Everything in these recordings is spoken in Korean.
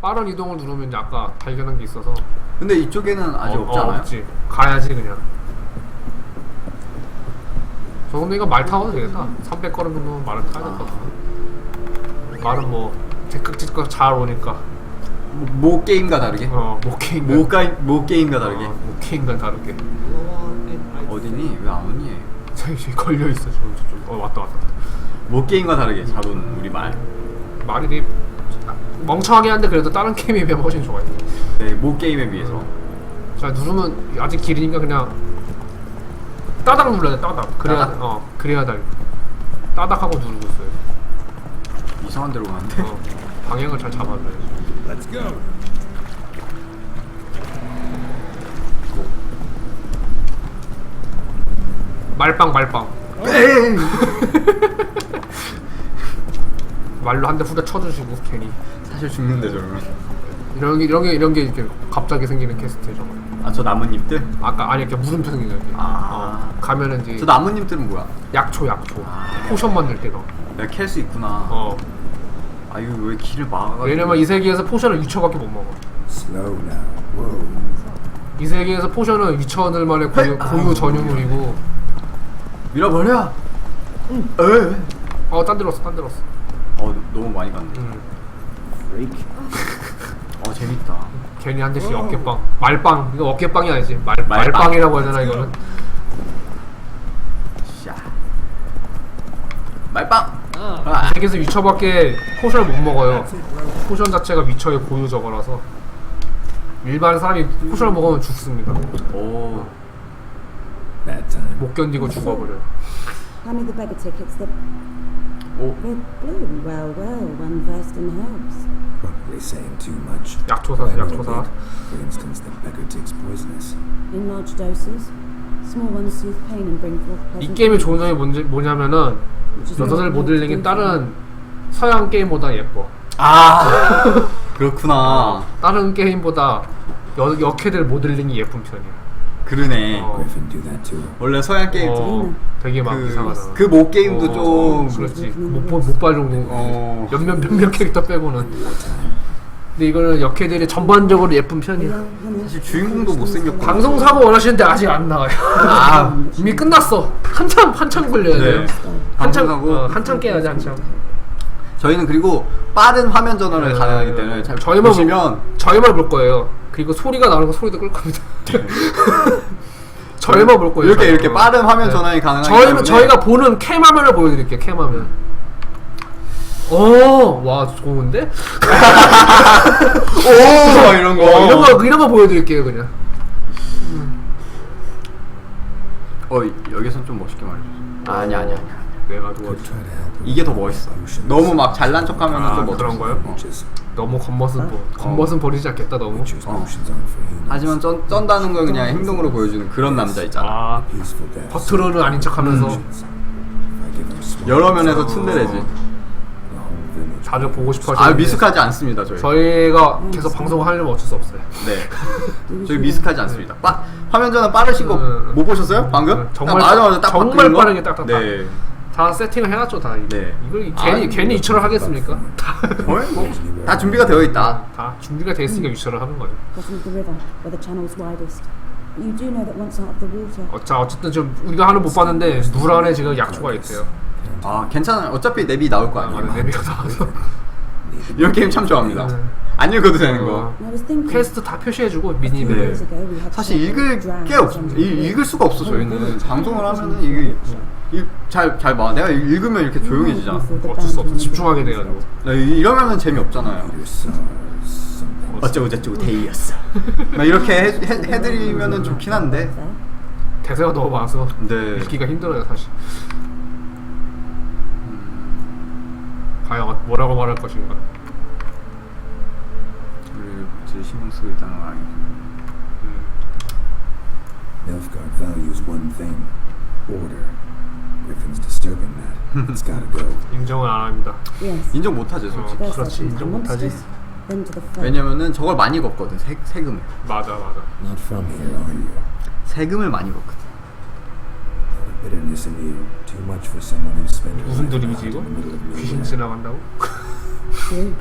빠른 이동을 누르면 아까 발견한 게 있어서 근데 이쪽에는 아직 어, 없지 어? 없지. 가야지 그냥. 저 근데 이거 말 타도 되겠다. 300 걸음 정도면 말을 타야 될 것 같아. 말은 뭐 제깍제깍 잘 오니까. 모, 모 게임과 다르게? 어, 모케인가. 모, 가, 모 게임과 다르게? 어, 모케인가 다르게. 어디니? 왜 안 오니? 저기 저기 걸려 있어. 저쪽 저쪽. 어 왔다 왔다. 모 게임과 다르게 잡은 우리 말. 말이 되게 멍청하긴 한데 그래도 다른 게임에 비하면 훨씬 좋아요. 네, 모 게임에 비해서. 자 누르면 아직 길이니까 그냥 따닥 눌러야 돼 따닥. 그래야 따닥? 어 그래야 돼. 따닥 하고 누르고 있어요. 이상한 데로 가는데. 어, 방향을 잘 잡아줘야지. Let's go. 말빵 말빵. 말로 한 대 후려 쳐주시고 괜히 사실 죽는데 저러면. 이런 게 이런 게 이런 게 이렇게 갑자기 생기는 캐스트 저거. 아, 저 나뭇잎들? 아까 아니 이렇게 물음표 생기는 게. 아. 어, 가면은 이제 저 나뭇잎들은 뭐야? 약초 약초 아. 포션 만들 때 너. 내가 캘 수 있구나. 어. 아, 이거 왜 길을 막아가지고. 왜냐면 이 세계에서 포션을 위쳐밖에 못 먹어. Slow now. Whoa. 이 세계에서 포션은 위쳐들만의 고유, 고유 전유물이고. 밀어버려! 에 어, 딴 데로 왔어, 딴 데로 왔어. 어, 너무 많이 갔네. 음. Freak. 어, 재밌다. 괜히 한 대씩 어깨빵. 말빵. 이거 어깨빵이 아니지. 말, 말빵. 말빵이라고 해야 되나, 이거는? 샤. 말빵! 이 아. 세계에서 위쳐밖에 포션을 못 먹어요. 포션 자체가 위쳐의 고유 저거라서. 일반 사람이 포션을 먹으면 죽습니다. 오. Time. 못 견디고 죽어버려요. Hand me the beggar tickets. They're 오. red blue. Well, well, one versed in herbs. Probably saying too much. 약초사, 약초사. that, For instance, the beggar takes poisonous. In large doses. Small ones soothe pain and bring forth 이 pleasant 게임의 좋은 점이 뭔지, 뭐냐면은 what 모델링이 다른 서양 게임보다 예뻐. 아. 그렇구나. 다른 게임보다 여, 역캐들 모델링이 예쁜 편이야. 그러네. 어. Griffin do that too. 원래 서양 게임 어, 되게 막 이상하잖아. 그모 게임도 어, 좀 그렇지. 못볼 정도. 어. 몇몇 몇몇 캐릭터 빼고는. 근데 이거는 역캐들이 전반적으로 예쁜 편이야. 사실 주인공도 못생겼고 방송 사고 원하시는데 아직 안 나와요. 아 이미 끝났어. 한참 한참 걸려야 돼요. 네. 한참 방송사고. 어, 한참 깨야지 한참. 저희는 그리고 빠른 화면 전환을 네. 가능하기 때문에 잘 저희만 보시면 저희만 볼 거예요. 그리고 소리가 나는 거 소리도 끌 겁니다. 저희만 볼 거예요. 이렇게. 이렇게 빠른 화면 네. 전환이 가능하기 저희 때문에 저희가 보는 캠 화면을 보여드릴게요. 캠 화면. 오, 와 좋은데? 오 이런 거 어, 이런 거 이런 거 보여드릴게요 그냥. 어 여기선 좀 멋있게 말해줘 아니 아니 아니 내가 도와. Try to help 이게 더 멋있어 너무 막 잘난 척하면 아, 좀 멋있어 그런 거요? Witches. 너무 겉멋은 보, 겉멋은 버리지 않겠다 너무. 어. 하지만 쩐, 쩐다는 걸 그냥 행동으로 보여주는 그런 남자 있잖아 아. 겉으로는 아닌 척하면서 small 여러 면에서 츤데레지. 자주 보고 싶어. 아 미숙하지 않습니다 저희 저희가 계속 방송을 하려면 어쩔 수 없어요. 네 저희 미숙하지 않습니다 빠, 화면 전환 빠르신 거 음, 못 보셨어요 방금? 음, 정말 딱 맞아 맞아 딱 정말 바뀌는 거? 빠르게 딱딱딱. 네 다 세팅을 해놨죠 다. 이게. 네. 이걸 아, 괜히 괜히 이처럼 하겠습니까? 다, 거의 뭐다 준비가 되어 있다 다 준비가 돼 있으니까 유처를 하는 거죠. Bottom of the river, where the channel's widest. But you do know that once out of the water, 어, 자 어쨌든 좀 우리가 하는 못 봤는데 물 안에 지금 약초가 있대요. 아 괜찮아요 어차피 내비 나올 거 아, 내비가 나와서. 이런 게임 참 좋아합니다 네. 안 읽어도 되는 어. 거 and I was thinking. 퀘스트 다 표시해주고 미니맵. years ago we had 사실 읽을 게 없, under 이- the river. 읽을 수가 없어 저희는 방송을 하면은 이게 잘 잘 봐. 내가 읽으면 이렇게 조용해지잖아. 어쩔 수 없어 집중하게 돼가지고. 나 이- 이러면은 재미 없잖아요. Your stars, something. 어쩌고 저쩌고 데이였어. 막 이렇게 해, 해, 해드리면은 좋긴 한데. 대세가 너무 많아서 네. 읽기가 힘들어요 사실. 과연 어- 뭐라고 말할 것인가. 우리 제일 신경 쓰고 있다는 거 아니야? Nilfgaard values one thing order. Griffin's disturbing that. It's gotta go. 인정을 안 합니다. Yes. 인정 못하지 어, 솔직히. First 그렇지 I 인정 come 못하지. monsters, then to the folk. 왜냐면은 저걸 많이 걷거든. 세, 세금을. 맞아 맞아. Not from here, are you? 세금을 많이 걷거든. The bitterness in you, too much for someone who's spent her 무슨 life 드립이지 out 이거? in the middle of 귀신 nowhere. 지나간다고? True.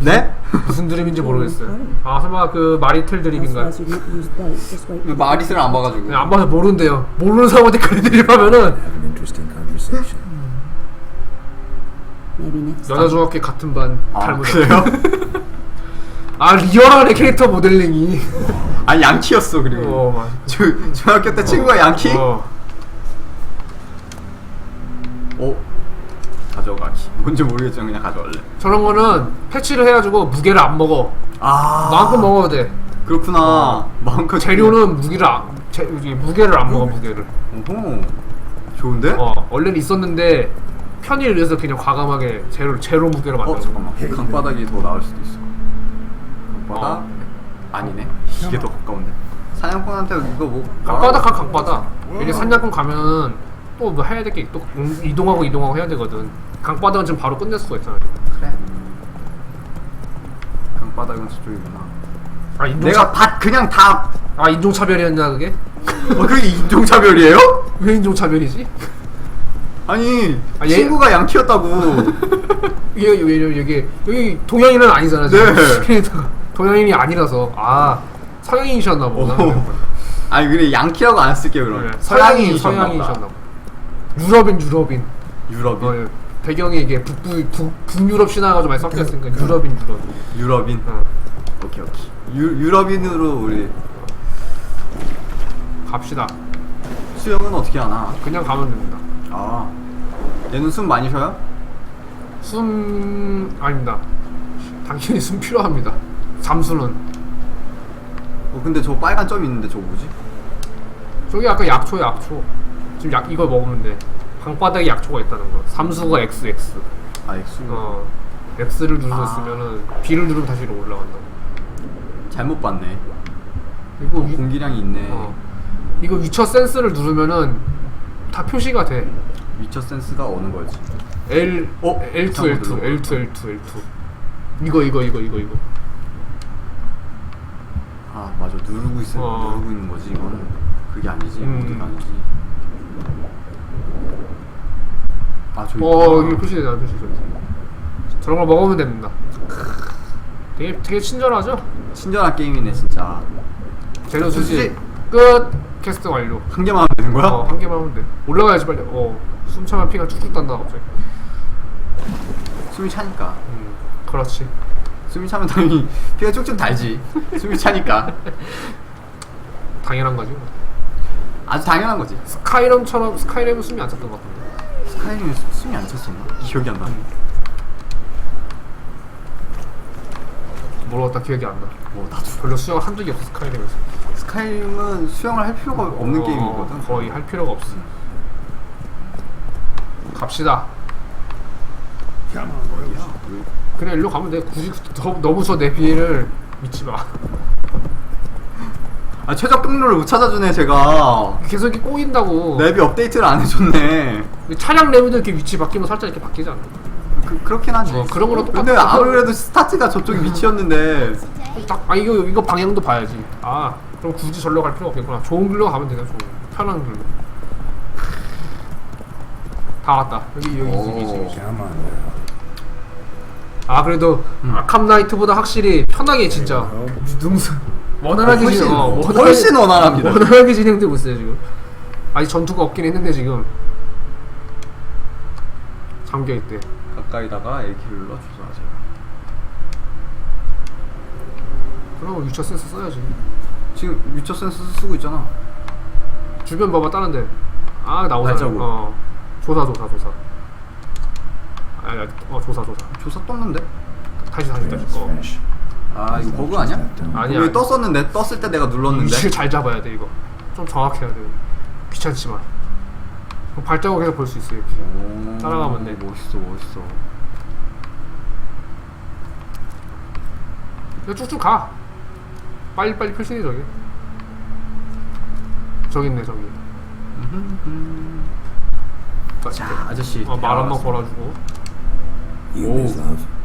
네? 무슨 드립인지 모르겠어요. 음. 아 설마 그 마리틀 드립인가요? The 마리스를 안 봐가지고. 그냥 안 봐서 모르는데요. 모르는 사람한테 그런 드립 하면은 Have an interesting conversation. Maybe next 여자 중학교 같은 반 아, 닮은 그래요? 아 리얼하네 캐릭터 모델링이. 아 양키였어 그리고. 어 맞아. 중 중학교 때 친구가 양키? 어. 어. 가져가기. 뭔지 모르겠지만 그냥 가져갈래. 저런 거는 패치를 해가지고 무게를 안 먹어. 아. 마음껏 먹어도 돼. 그렇구나. 마음껏. 재료는 무기를 안, 재, 이게 무게를 안 먹어 무게를. 오호. 좋은데? 어 원래는 있었는데 편의를 위해서 그냥 과감하게 제로 제로 무게로 어 거. 잠깐만. 강바닥이 더 나을 수도 있어. 강바닥? 어. 아니네. 이게 더 가까운데. 사냥꾼한테 이거 뭐? 강바닥 가 강바닥. 이게 산약군 가면은 또뭐 해야 될 게 또 이동하고 이동하고 해야 되거든. 강바닥은 지금 바로 끝낼 수가 있잖아. 그래. 강바닥은 저쪽이구나. 아 인종 내가 밭 그냥 다. 아 인종 차별이었냐 그게? 어 그게 인종차별이에요? 왜 인종 차별이지? 아니 아, 얘- 친구가 양키였다고. 이게 왜냐면 이게 여기 동양인은 아니잖아. 지금. 네. 캐릭터가 동양인이 아니라서 아 서양인이셨나 보다. 어. 아니 그래 양키라고 안 쓸게요 그럼. 네, 서양인 서양인이셨나. 보다. 유럽인 유럽인. 유럽인. 어, 예. 배경이 이게 북부 북, 북유럽 신화가 좀 많이 섞여 있으니까 유럽인 유럽. 유럽인. 어. 오케이 오케이. 유, 유럽인으로 우리 갑시다. 수영은 어떻게 하나? 그냥 가면 됩니다. 아 얘는 숨 많이 쉬어요? 숨 아닙니다. 당연히 숨 필요합니다. 잠수는 어 근데 저 빨간 점이 있는데 저거 뭐지? 저기 아까 약초 약초. 지금 약 이걸 먹으면 돼. 방바닥에 약초가 있다는 거. 삼수가 XX. 아 X. 어 X를 누르셨으면은 B를 누르면 다시 올라간다. 잘못 봤네. 그리고 어, 위, 공기량이 있네. 어 이거 위쳐 센스를 누르면은 다 표시가 돼. 위쳐 센스가 어느 거지? L 어? L2 잠깐만 L2 눌러봐. L2 L2 L2 이거 이거 이거 이거 이거 아 맞아 누르고 있어 어. 누르고 있는 거지 이거는 그게 아니지 음. 모드가 아니지. 아 저기. 어. 이게 표시되잖아 표시 저기 저런 걸 먹으면 됩니다 되게 되게 친절하죠? 친절한 게임이네 진짜. 재료 수집 수집. 끝 캐스트 완료 한 개만 하면 되는 거야? 어, 한 개만 하면 돼 올라가야지 빨리 어 숨차면 피가 쭉쭉 단다 갑자기 숨이 차니까. 음 그렇지 숨이 차면 당연히 피가 쭉쭉 달지. 숨이 차니까. 당연한 거지 뭐. 아주 당연한 거지. 스카이럼처럼 스카이럼은 숨이 안 찼던 것 같은데 스카이림에 숨이 안 찼었나? 기억이 안 나. 모르겠다 기억이 안 나. 뭐 나도. 별로 수영을 한 적이 없어 스카이럼에서. 스카이림은 수영을 할 필요가 없는 어, 게임이거든. 거의 할 필요가 없어. 갑시다. 그래 일로 가면 돼. 굳이 더, 너무 저 내비를 믿지 마 아 최적 경로를 못 찾아주네 제가. 계속 이렇게 꼬인다고 랩이 업데이트를 안 해줬네. 차량 레벨도 이렇게 위치 바뀌면 살짝 이렇게 바뀌지 않나 그, 그렇긴 하지. 어, 그런 거랑 똑같아. 근데 아무래도 스타트가 저쪽 위치였는데 딱, 아 이거 이거 방향도 봐야지 아 그럼 굳이 절로 갈 필요 없겠구나 좋은 길로 가면 되나 좋은 편한 길로 다 왔다 여기 여기 오. 여기. 아 그래도 음. 아캄 나이트보다 확실히 편하게 진짜 능수 원활하게 훨씬, 진행 어, 원활하게- 훨씬 원활합니다. 원활하게 진행되고 있어요 지금 아직 전투가 없긴 했는데 지금 잠겨 있대 가까이다가 A키를 눌러 조사하세요. 그럼 유처 센스 써야지 지금 위쳐 센스 쓰고 있잖아. 주변 봐봐 다른데 아 나오잖아 발자국. 어 조사 조사 조사 아니 아니, 어 조사 조사 조사 떴는데? 다시 다시 다시 어. 아 이거 버그 아니야? 아니야 여기 떴었는데 떴을 때 내가 눌렀는데. 위치를 잘 잡아야 돼 이거 좀 정확해야 돼 귀찮지만 그럼 발자국 계속 볼수 있어 이렇게 오, 따라가면 돼. 멋있어 멋있어. 그냥 쭉쭉 가 빨리 빨리 표시해 저기 저기 있네 저기 자 아저씨. 어, 말한번 걸어주고 You. Miss Love.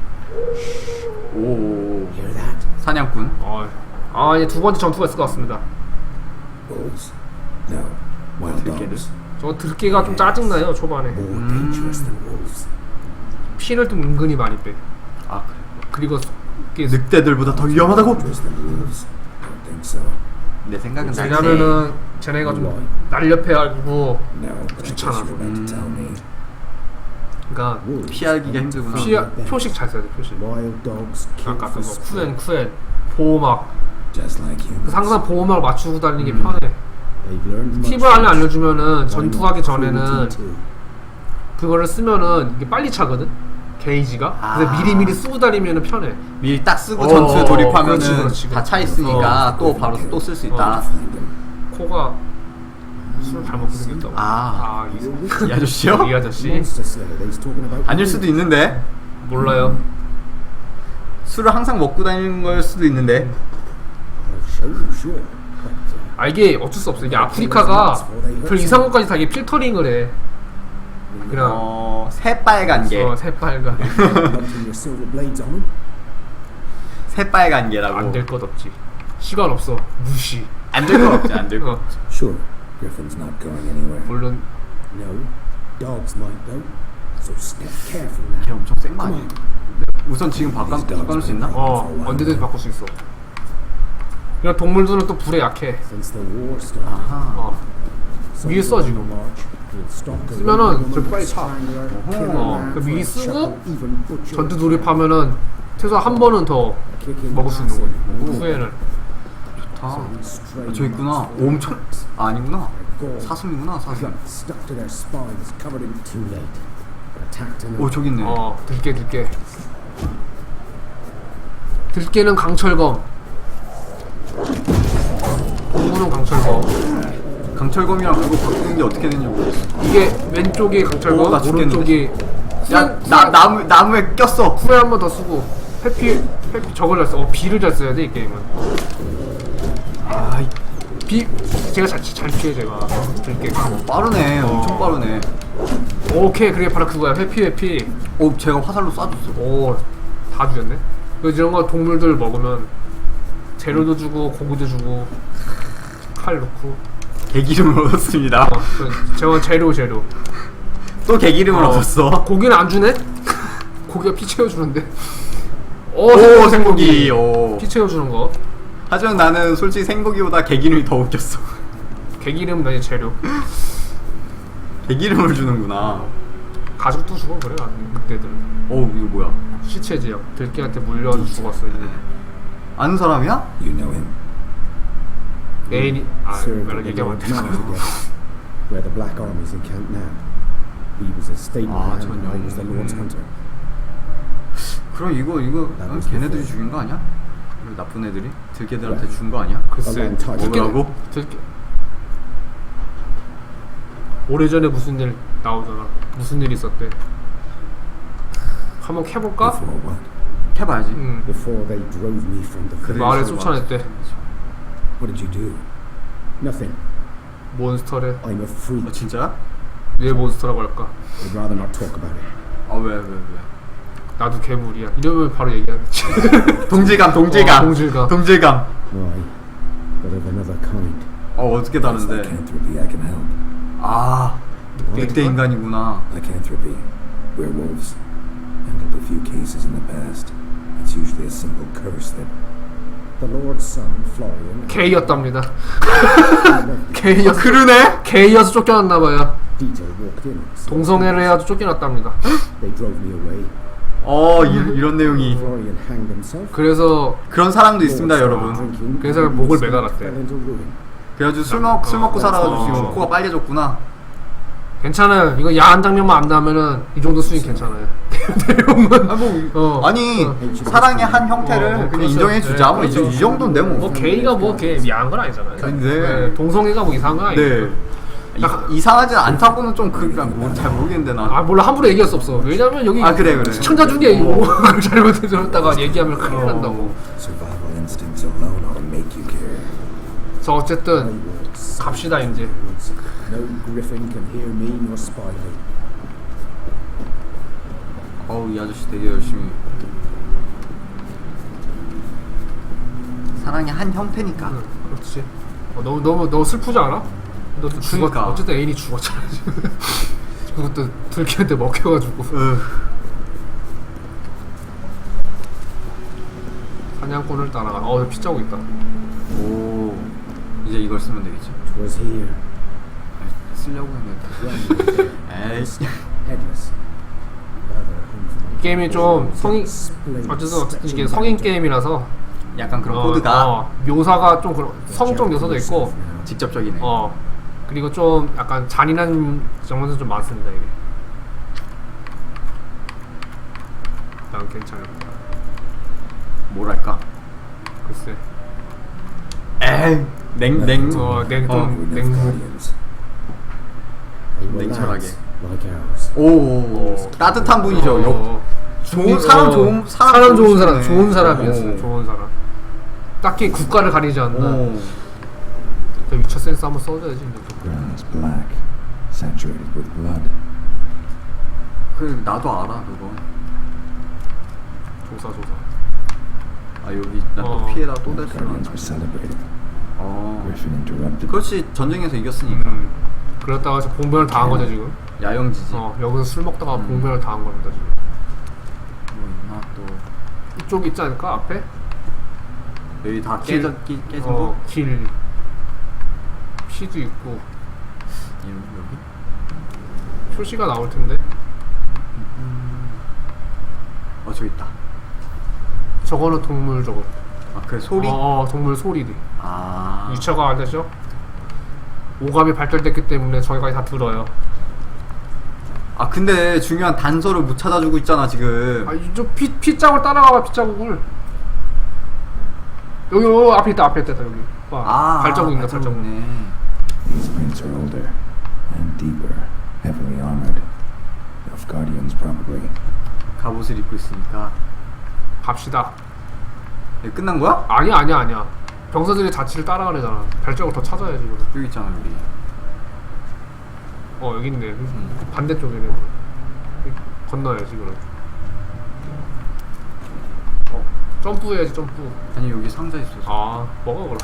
오. 사냥꾼. 어, 아 이제 두 번째 전투가 있을 것 같습니다? No. Wild dogs. 저 들깨가 좀 짜증나요 초반에 More dangerous than wolves. 피를 좀 은근히 많이 빼 아 그래. 그리고 이게 늑대들보다 더 위험하다고? Dangerous than wolves? Don't think so. 내 생각은. 왜냐면은 쟤네가 좀 날렵해가지고 No, but I guess 귀찮아. you're about to tell me. 그러니까 피하기가 힘들구나. 피 표식 잘 써야 돼 표식. wild dogs killed 아까 그거 쿠엔 sport, 쿠엔 보호막 just like humans. 항상 보호막을 맞추고 다니는 게 편해. Learned much 팁을 하나 알려주면은 전투하기 not 전에는? 그거를 쓰면은 이게 빨리 차거든 게이지가 그래서 아. 미리 미리 쓰고 다니면은 편해. 미리 딱 쓰고 어, 전투에 돌입하면은 그렇지, 그렇지, 다차 그렇지. 있으니까 또 바로 또 쓸 수 있다. 코가 술을 잘 먹게 생겼다고. 아. 이, 이 아저씨요? 이 아저씨 Monster Slayer that he's talking about. 아닐 수도 있는데 몰라요. 술을 항상 먹고 다니는 걸 수도 있는데 I'll show you, sure. But, uh, 아 이게 어쩔 수 없어. 이게 아프리카가 별 이상한 것까지 다 이게 필터링을 해. 그냥 어 새빨간 게 어, 새빨간 Mounting your silver blades on them. 새빨간 게라고 안될 것 없지. 시간 없어. 무시. 안될 건 없지 안될 거. 어, Sure, Griffin's not going anywhere. 물론 No, dogs might though. So step careful now. 걔 엄청 센거 아니야? 우선 지금 바꿔 바꿔놓을 수 있나? 어 언제든지 바꿀 수 있어. 그냥 동물들은 또 불에 약해. Since the war started, 아하. 어. 위에 써, 지금. 쓰면은 저기 빨리 차. 어, 그 미리 쓰고 전투 a 돌입하면는 최소한 한 번은 더 먹을 수 있는 거지. 후에는 아, 아, 저 있구나. 엄청 아, 아니구나. gore, 사슴이구나 사슴. 오 저기 있네. 어 들깨 들깨. 들깨는 강철검. 공구는 강철검. 강철검이랑 그거 바꾸는 게 어떻게 되는지 모르겠어. 이게 왼쪽이 오, 강철검, 나 죽겠는데. 오른쪽이 야, 나 나무 나무에 꼈어. 후에 한 번 더 쓰고 회피 회피 저걸 잘 써. 어 비를 잘 써야 돼 이 게임은. 아, 이- 비 제가 잘, 잘 피해 제가 들깨. 빠르네. 엄청 빠르네. 오케이 그게 바로 그거야 회피 회피. 오, 제가 화살로 쏴줬어. 오다 주셨네. 그 이런 거 동물들 먹으면 재료도 주고 고기도 주고 칼 넣고. 개기름을 얻었습니다. 어, 그 제가 재료 재료. 또 개기름을 어. 얻었어. 고기는 안 주네? 고기가 피 채워주는데. 오, 오, 생고기. 오. 피 채워주는 거. 하지만 나는 솔직히 생고기보다 개기름이 더 웃겼어. 개기름 나의 재료. 개기름을 주는구나. 가죽도 주고 그래 안 그때들. 오, 이거 뭐야? 시체 지역. 들깨한테 물려서 죽었어 이제. 아는 사람이야? You know him. 애인이 아 Served the 얘기하면 안 Lord 돼. Mountain, where the Black Army's encamped now. He was a stable 아, hand, and I was the 전혀. Lord's hunter. 그럼 이거 이거 어, 걔네들이. 죽인 거 아니야? 그 나쁜 애들이 들개들한테 준 거 아니야? 글쎄. 먹으라고? 들깨. 오래전에 무슨 일 나오잖아. 무슨 일 있었대. 한번 캐볼까? Before what? 해봐야지. 응. Before they drove me from the 그래. village. 마을에 쫓아냈대. What did you do? Nothing. 몬스터래. I'm a freak. 어 진짜야? 왜 몬스터라고 할까? I'd rather not talk about it. 아 왜 왜 왜? 나도 괴물이야. 이러면 바로 얘기하겠지. 동질감 동질감 어, 동질감. 동질감. Why? But of another kind. 어 어떻게 That's 다른데? lycanthropy I can help. 아 늑대 인간이구나. Lycanthropy. Werewolves. Handled a few cases in the past. It's usually a simple curse that. The Lord's son, Florian. 게이였답니다. 아 게이였어. 그러네? 게이여서 쫓겨났나봐요. Dieter walked in. 동성애를 해가지고 쫓겨났답니다. They drove me away. 어 이, 이런 내용이. 그래서 그런 사람도 있습니다 여러분. 그래서 목을 매달았대. 그래가지고 술 먹 술 먹고 살아가지고 어. 지금 코가 빨개졌구나. 괜찮아요. 이거 야한 장면만 안 나면은 이 정도 수익 괜찮아요. 내용은 어. 아니 어. 사랑의 한 형태를 어, 그냥 그렇죠. 인정해주자. 네, 뭐 이, 그렇죠. 이 정도인데 뭐. 뭐 게이가 뭐 게 야한 건 아니잖아요. 네. 동성애가 뭐 이상한 건 아니에요. 네. 이, 이상하진 않다고는 좀 그냥 뭐잘 모르겠는데 나. 아 몰라 함부로 얘기할 수 없어. 왜냐면 여기 아, 그래, 그래. 시청자 중에 이거 잘못 들었다가 얘기하면 큰일 난다고. Survival instincts alone ought to make you care. 자 어쨌든. 갑시다 이제. No griffin can hear me nor spy me. 어우 이 아저씨 되게 열심히. 사랑의 한 형태니까. 응, 그렇지. 어, 너무 너무 너무 슬프지 않아? 너도 죽었. 그러니까. 어쨌든 애인이 죽었잖아. 지금. 그것도 들키한테 먹혀가지고. 으. 사냥꾼을 따라가. 어, 피자국 있다. 오 이제 이걸 쓰면 되겠지. here, 아니, 쓰려고 했는데. 에이씨. headless. Rather 이 게임이 좀 성인 어쨌든 어쨌든 이게 성인. 게임이라서 약간 그런 어, 코드가 어, 묘사가 좀 그런 성적 요소도 있고 직접적이네. 어 그리고 좀 약간 잔인한 장면도 좀 많습니다 이게. 난 괜찮아. 뭐랄까. 글쎄. 에이 냉냉. 어, 냉, 어. 좀 With 냉. Were 냉철하게. 오, 어, 따뜻한 분이죠. 역- 어, 좋은 어, 사람 좋은 사람, 사람 좋은 사람. 좋은 사람이었어요. 오. 좋은 사람. 딱히 국가를 가리지 않는. 오. 위쳐 센스 한번 써줘야지. black, saturated with blood. 그 나도 알아 그거. 조사 조사. 아 여기 나 또 어. 피해다 또 The 됐으면. Celebrated. 어. Griffin interrupted. 그렇지 전쟁에서 이겼으니까 음. 그랬다가 지금 봉변을 당한 거죠 지금. 야영지지. 어 여기서 술 먹다가 음. 봉변을 당한 겁니다 지금. 뭐 있나 또 이쪽 있지 않을까 앞에? 여기 다 길. 깨져 깨, 깨진 어, 거. 길. 피도 있고 이- 여기. 표시가 나올 텐데. 어 저기 있다. 저거는 동물 저거. 아 그래 소리. 어, 어, 동물 소리리. 아. 위쳐가 안 되죠? 오감이 발달됐기 때문에 저희가 다 들어요. 아 근데 중요한 단서를 못 찾아주고 있잖아 지금. 아, 이저 피 피자국을 따라가봐 피자국을. 여기 어, 앞에 있다 앞에 있다 여기. 봐. 아 발자국 있네 발자국. 발자국네. These prints are older and deeper, heavily armored. Of Guardians, probably. 갑옷을 입고 있으니까. 갑시다. 이거 끝난 거야? 아니야 아니야 아니야. 병사들이 자치를 따라가려잖아. 발자국 더 찾아야지 이거. 여기 있잖아 여기. 어 여기 있네. 음. 반대쪽이네. 여기 건너야지 그럼. 어 점프해야지 점프. 아니 여기 상자 있어서. 아 먹어 그럼.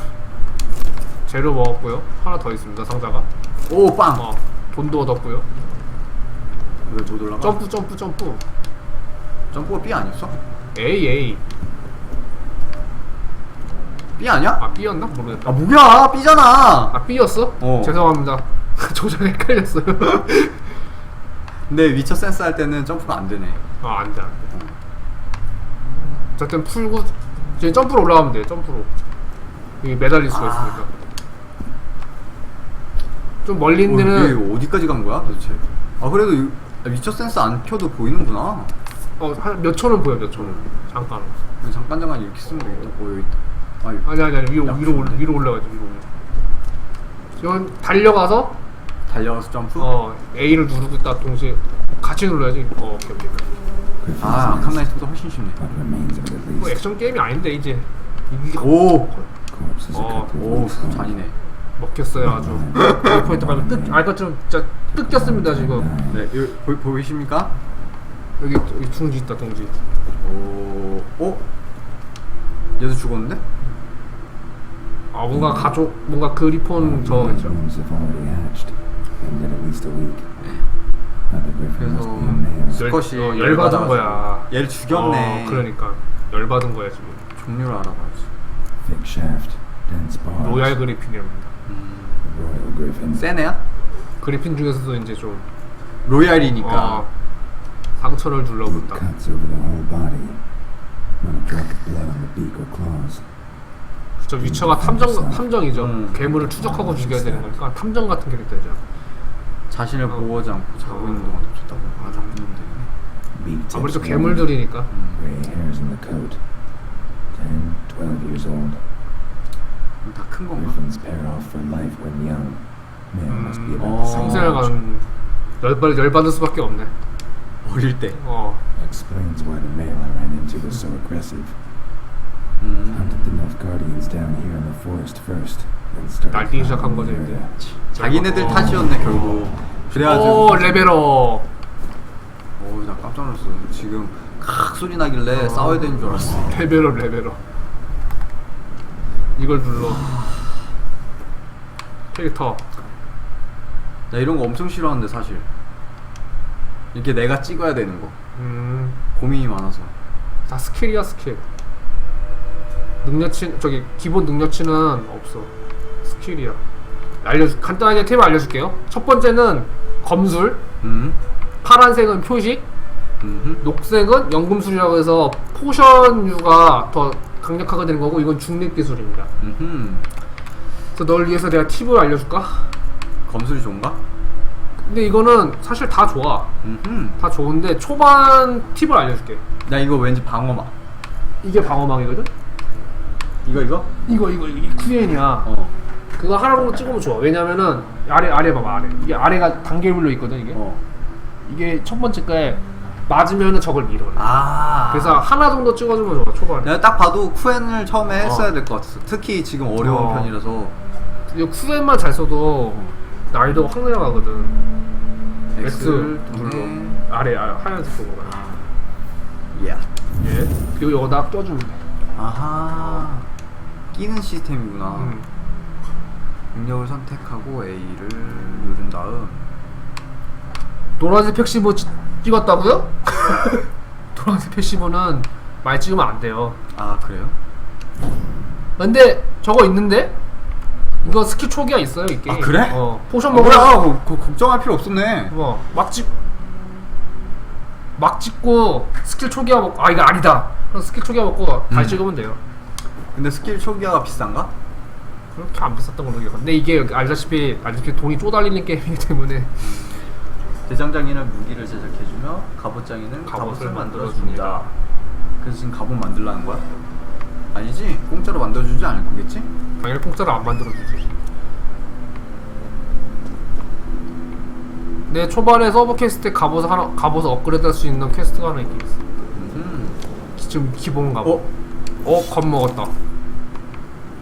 재료 먹었고요. 하나 더 있습니다 상자가. 오 빵. 어 돈도 얻었고요. 왜 못 올라가? 점프 점프 점프. 점프가 B 아니었어? A A. B 아니야? 아 B였나 모르겠다. 아 뭐야 B잖아. 아 B였어? 어. 죄송합니다. 조절 헷갈렸어요. 근데 위쳐 센스 할 때는 점프가 안 되네. 아 안돼 안돼. 어쨌든 풀고 이제 점프로 올라가면 돼. 점프로. 여기 매달릴 수가 아. 있으니까. 좀 멀리 있는 어, 데는 이게 어디까지 간 거야 도대체? 아 그래도 이- 아, 위쳐 센스 안 켜도 보이는구나. 어 한몇 초는 보여 몇 초는. 잠깐. 그냥 잠깐 잠깐 이렇게 쓰면 되겠다. 어 여기 있다. 아, 여기. 아니 아니 아니 위로 약 위로 올, 좋은데. 위로 올라가지 위로 올라. 지금 달려가서 달려가서 점프. 어 A를 누르고 있다 동시에 같이 눌러야지. 어 오케이 오케이. 아 아캄 hands, 나이트보다 훨씬 쉽네. remains of 뭐. 액션 게임이 아닌데 이제 이게 오. Corpses a couple of 오 weeks gone. 잔이네. 먹혔어요 아주. 이 포인트 가면 뜯 아까 좀 진짜 뜯겼습니다 지금. 네 여기 보, 보이십니까? 여기 여기 둥지 있다 둥지. 오. 어? 얘도 죽었는데? 아 뭔가 가족 뭔가 그리폰 Griffin must 그래서 수컷이 어, 열받은 거야. 얘를 죽였네. 어, 그러니까 열받은 거야 지금. 종류를 알아봐야지. Thick shaft, dense barbs. 로얄 그리핀이랍니 다. 음. Royal Griffin. 센 애야? 그리핀 중에서도 이제 좀 로얄이니까. 어, 상처를 둘러붙다. cuts over the whole body. Not a drop of blood on the beak or claws. 저 위쳐가 탐정 탐정이죠. 음. 괴물을 추적하고 죽여야 되는 거니까 탐정 같은 캐릭터죠. 자신을 어. 보호하지 않고 자고 어. 있는 동안 쫓았다고. 아. Beak tips 아무래도 괴물들이니까. 음. Gray hairs in the coat. Ten, twelve years old. 다 큰 건가? Griffins off for life when young. Male must be 음, about 어. the same 생생을 age. 가는 열받 열받을 수밖에 없네. 어릴 때. 어, Explains why the male I ran into was so aggressive. 음. Hunted the Nilfgaardians down here in the forest first, then started 날뛰기 시작한 거죠 the 이제. area. 자기네들 어. 탓이었네 결국. 그래가지고. 오 레벨업. 어우 나 깜짝 놀랐어. 지금 칵 소리 나길래 어. 싸워야 되는 줄 알았어. 레벨업 레벨업. 이걸 눌러. 캐릭터. 나 이런 거 엄청 싫어하는데 사실. 이렇게 내가 찍어야 되는 거. 음, 고민이 많아서. 다 스킬이야 스킬. 능력치 저기 기본 능력치는 없어 스킬이야 알려줄 간단하게 템을 알려줄게요 첫 번째는 검술 음. 파란색은 표식 음. 녹색은 연금술이라고 해서 포션류가 더 강력하게 되는 거고 이건 중립 기술입니다 음. 그래서 널 위해서 내가 팁을 알려줄까? 검술이 좋은가? 근데 이거는 사실 다 좋아 음. 다 좋은데 초반 팁을 알려줄게 나 이거 왠지 방어막. 이게 방어망이거든? 이거 이거? 이거 이거 이게 쿠엔이야 어. 그거 하나로 찍으면 좋아 왜냐면은 아래 아래 봐봐 아래 이게 아래가 단계별로 있거든 이게 어. 이게 첫 번째 거에 맞으면은 적을 밀어 아. 그래서 하나 정도 찍어주면 좋아 초반에 내가 딱 봐도 쿠엔을 처음에 했어야 어. 될것 같았어. 특히 지금 어려운 어. 편이라서. 이거 쿠엔만 잘 써도 난이도가 확 내려가거든 X를 눌러 음. 아래 아, 하얀색 그거가 예. 예 그리고 여기다 껴주면 돼 아하. 끼는 시스템이구나. 음. 능력을 선택하고 A를 누른 다음. 노란색 팩시브 찍- 찍었다고요? 노란색 팩시브는 많이 찍으면 안 돼요 아 그래요? 근데 저거 있는데 이거 스킬 초기화 있어요 이 게임 아, 그래? 어 포션 아, 먹으라 뭐야? 거- 거- 걱정할 필요 없었네. 뭐막 찍. 막 찍고 스킬 초기화 먹고 아 이거 아니다. 그럼 스킬 초기화 먹고 다시 음. 찍으면 돼요. 근데 스킬 초기화가 비싼가? 그렇게 안 비쌌던 걸로 기억. 근데 이게 알다시피 알다시피 돈이 쪼달리는 게임이기 때문에 대장장이는 무기를 제작해주며 갑옷장이는 갑옷을, 갑옷을 만들어줍니다. 그래서 지금 갑옷 만들라는 거야? 아니지? 공짜로 만들어주지 않을 거겠지? 당연히 공짜로 안 만들어주지. 내 초반에 서브 퀘스트 갑옷 하나 갑옷을 업그레이드 할 수 있는 퀘스트가 하나 있긴 있어. 음. 기- 지금 기본 갑옷. 어? 어, 겁 먹었다.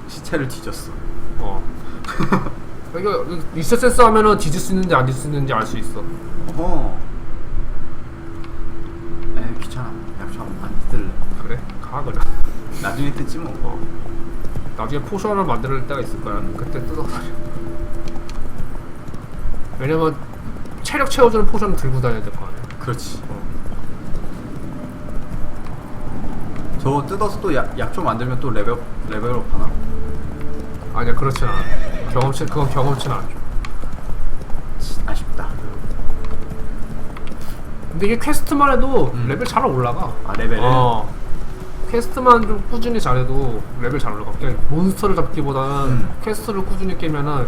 시체를 뒤졌어. 어. 이거 리셋 센스 하면은 뒤질 수 있는지 안 뒤질 수 있는지 알 수 있어. 어허. 에 귀찮아. 약초 안 뜯을래. 그래? 가 그래. 나중에 뜯지 뭐. 어. 나중에 포션을 만들 때가 있을 거야. 그때 뜯어서. 왜냐면 체력 채워주는 포션을 들고 다녀야 될 거 아니야. 그렇지. 어. 저거 뜯어서 또 약, 약초 만들면 또 레벨 레벨업 하나? 아니야 그렇진 않아. 경험치 그건 경험치는 안 줘. 근데 이게 퀘스트만 해도 음. 레벨 잘 올라가. 아 레벨을? 어. 퀘스트만 좀 꾸준히 잘해도 레벨 잘 올라가. 그냥 몬스터를 잡기보다는 음. 퀘스트를 꾸준히 깨면은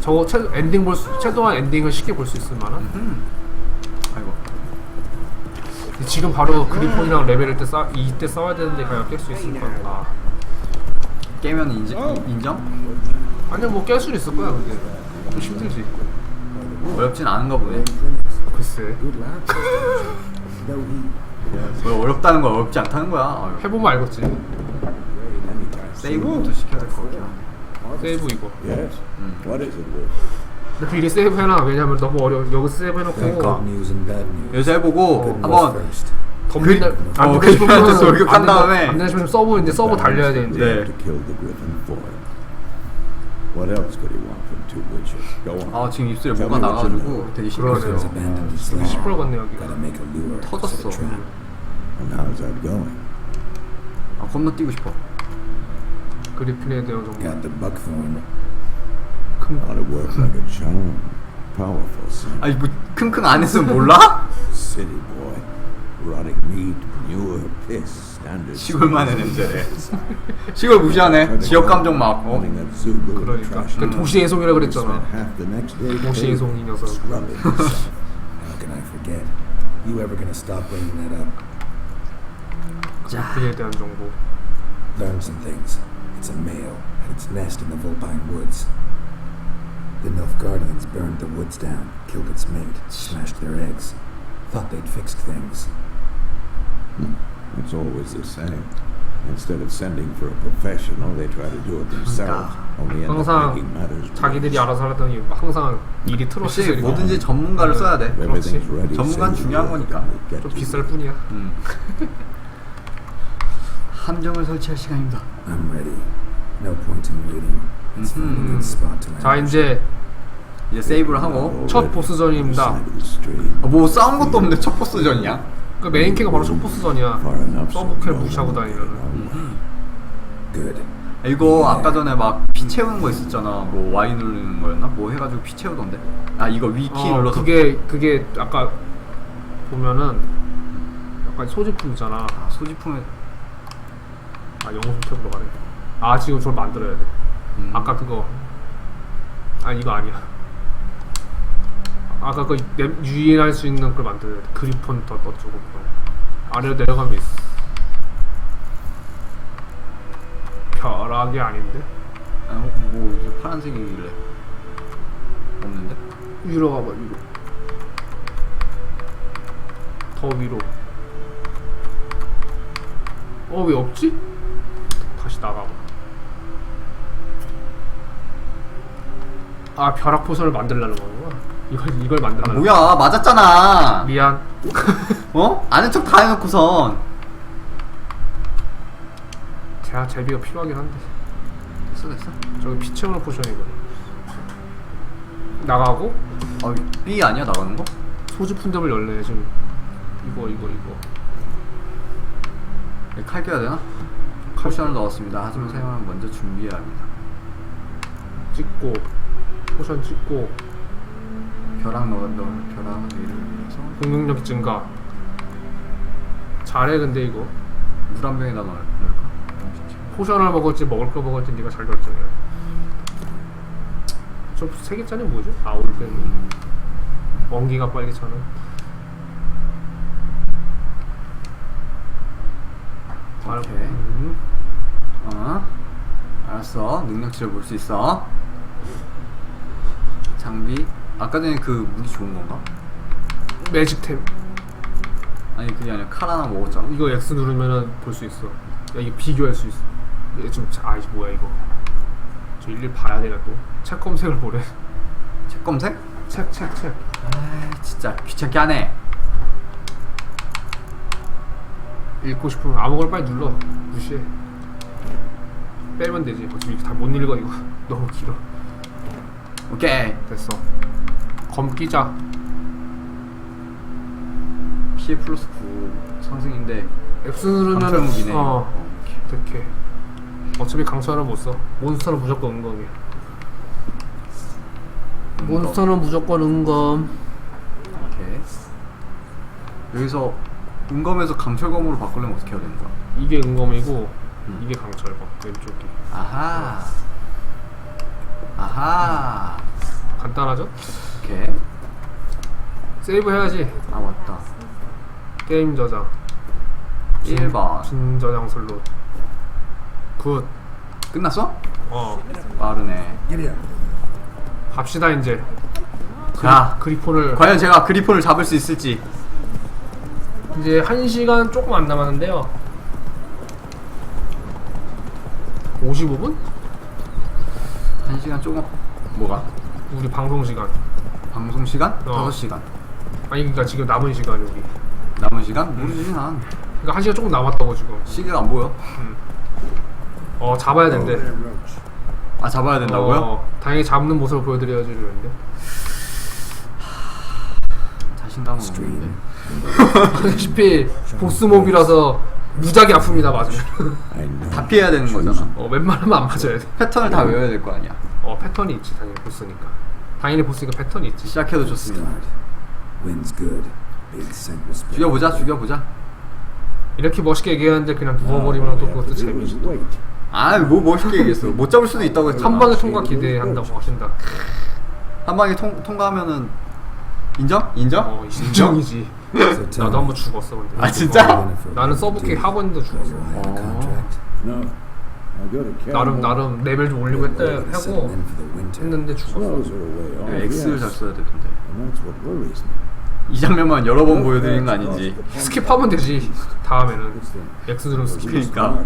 저거 최, 엔딩 볼 수, 최소한 엔딩을 쉽게 볼 수 있을 만한. 음. 아이고. 근데 지금 바로 그리폰이랑 레벨을 때 싸, 이때 싸워야 되는데 과연 깰 수 있을 건가? 깨면 인정? 인정? 아니야 뭐깰 수는 있을 거야 근데 좀 힘들지. 어렵진 않은가 보네. 글쎄 왜 어렵다는 거야? 어렵지 않다는 거야? 해보면 알겠지. 세이브부터 시켜야 될것 하네. 세이브 이거. Yes. What is it with? 근데 미리 세이브 해놔. 왜냐면 너무 어려. 여기 세이브 해놓고 good news and bad news. 여기서 해보고 한번 first. 맨날 어, 안그 되고 싶으면 사람한테 돌격한 다음에 안 되고 싶으면 서브 이제 서브 달려야 돼 이제. 네. The Griffin foil. What else could he want from two witches? Go on. 아 지금 입술에 뭐가 나가지고. 되게. Griffin's abandoned his. 시끄러웠네 여기. Gotta make a lure. 터졌어. set a trap. And how's that going? 아 건너뛰고 싶어. 그리핀에 대한 정보. Got the buckthorn. 큰 Ought to work like a charm. Powerful son. 아니 뭐 킁킁 안 했으면 몰라? City boy. Rotting meat, manure, piss, standard. 시골만의 냄새래. 시골 무시하네. 지역 감정 막. 어? Running that zoo good 그러니까 trash 그 도시의 송이라 그랬잖아. Spent half the next day 도시의 송이 녀석. scrubbing himself. How can I forget? You ever gonna stop bringing that up? 그리핀에 대한 정보. Learn some things. It's a male at its nest in the Vulpine Woods. The Nilfgaardians burned the woods down, killed its mate, smashed their eggs. Thought they'd fixed things. It's always the same. Instead of sending for a professional, they try to do it themselves. Only end up 항상 making matters 자기들이 worse. 알아서 하더니 항상 일이 역시 틀어지니까 뭐든지 전문가를 써야 돼. Everything's ready. 전문가는 the 중요한 word, 거니까. get 좀 to 비쌀 it. 뿐이야. 음. 함정을 설치할 시간입니다. I'm ready. No point in waiting. Let's find a good spot to 자 ambush. 이제 이제 세이브를 하고. 첫 보스전입니다. 아, 뭐 싸운 것도 없는데 첫 보스전이야? 그 메인 캐가 바로 so 서브 캐를 no 무시하고 다니면은. Good. 이거 아까 전에 막 피 채우는 거 있었잖아. 뭐 Y 누르는 거였나? 뭐 해가지고 피 채우던데. 아 이거 위키 어, 눌러서 그게 그게 아까 보면은 약간 소지품 있잖아. 아, 소지품에 아 영웅 캡으로 가네. 아 지금 저걸 만들어야 돼. 음. 아까 그거 아 이거 아니야. 아까 그 내- 유인할 수 있는 걸 만들어야 돼. 그리폰 더 떠주고 그거. 아래로 내려가면 있어. 벼락이 아닌데 아, 뭐 이게 파란색이길래 없는데? 위로 가봐 위로. 더 위로. 어 왜 없지? 다시 나가봐. 아 벼락 포션을 만들려는 거구나. 이걸 이걸 아, 만들려는. 뭐야 맞았잖아. 미안. 어? 아는 척 다 해놓고선 제가 제비가 필요하긴 한데. 됐어 됐어. 저기 피 채우는 포션이거든. 나가고 아 B 아니야 나가는 거? 소지품들을 열래 지금. 이거 이거 이거. 네, 칼 껴야 되나? 포션을 넣었습니다. 하지만 사용하면 먼저 준비해야 합니다. 찍고 포션 찍고 벼락 넣어 넣어 벼락 위를 위해서 공격력 증가. 잘해 근데 이거. 물 한 병에다 넣을, 넣을까? 포션을 먹을지 먹을 거 먹을지 네가 잘 결정해. 저세 개짜리 뭐죠? 때는 원기가 빨개차는. 잘- 오케이. 음. 어? 알았어. 능력치를 볼 수 있어. 장비. 아까 전에 그 무기 좋은 건가? 매직템 아니 그게 아니라 칼 하나 먹었잖아. 이거 X 누르면은 볼 수 있어. 야 이거 비교할 수 있어. 얘 지금 자- 아 이게 뭐야 이거? 저 일일이 봐야 되나 또? 책 검색을 보래. 책 검색? 책 책 책. 아 진짜 귀찮게 하네. 읽고 싶으면 아무거나 빨리 눌러. 무시해. 빼면 되지. 어차피 다못 읽어 이거. 너무 길어. 오케이. 됐어. 검 끼자. 피해 플러스 9 상승인데 X 누르면 강철 무기네. 어. 어떻게? 어차피 강철은 못 써. 몬스터는 무조건 은검이야. 몬스터는 무조건 은검. 오케이. 여기서 은검에서 강철검으로 바꾸려면 어떻게 해야 되는 거야? 이게 은검이고 음. 이게 강철검 왼쪽이. 아하. 아하. 간단하죠? 오케이. 세이브 해야지. 아 맞다. 게임 저장. 1번. 빈 저장 슬롯. 굿. 끝났어? 어. 빠르네. 갑시다 이제. 자, 그리폰을 과연 제가 그리폰을 잡을 수 있을지. 이제 한 시간 조금 안 남았는데요. 55분? 한 시간 조금 뭐가? 우리 방송 시간. 방송 시간? 어. 5시간. 아니 그러니까 지금 남은 시간이 우리. 남은 시간? 모르지 난. 그러니까 한 시간 조금 남았다고 지금. 시계가 안 보여. 어 잡아야 된대. 아 잡아야 된다고요? 어, 다행히 잡는 모습을 보여드려야지 되는데. 자신감은. 없는데. 아시피 보스몹이라서 무작위 아픕니다 맞으면. 다 피해야 되는 거잖아. 어 웬만하면 안 맞아야 돼. 패턴을 다 외워야 될 거 아니야. 어 패턴이 있지 당연히 보스니까. 당연히 보스니까 패턴이 있지. 시작해도 좋습니다. Good. Big. 죽여보자, 죽여보자. 이렇게 멋있게 얘기하는데 그냥 누워버리면 또 그것도 재미지. 아, 뭐 멋있게 얘기했어. 못 잡을 수도 있다고 했잖아. 한 방에 통과 기대한다고 하신다. 한 방에 통, 통과하면은 인정? 인정? 어 인정이지. 나도 me, 한번 죽었어 근데. 아, 진짜? 나는 서브킥 학원도 Or 죽었어. you'll 나름. 나름 레벨 좀 올리고 했다 하고. 했는데 죽었어. Oh, 네, X를 잘. 써야 될 텐데. 이 장면만 여러 번 보여드리는 거 아니지? 스킵하면 되지. 다음에는 It's the X 누르면 스킵. 그러니까.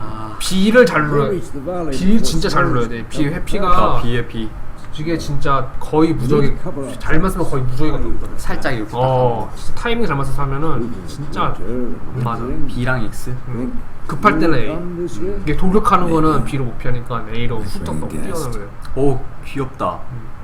아, B를 잘 valley B 진짜 잘 눌러야 돼. B. 회피가 아, B에 B. 이게 진짜 거의 무적이 잘만 쓰면 거의 무적이 가거든. 살짝 이렇게 딱 어. 진짜 타이밍 잘 맞춰서 하면은 진짜 맞아. B랑 X. 음, 급할 때는 A. 이게 돌격하는 거는 B로 못 피하니까 A로 뛰어나는 거예요. 오, 귀엽다. 음.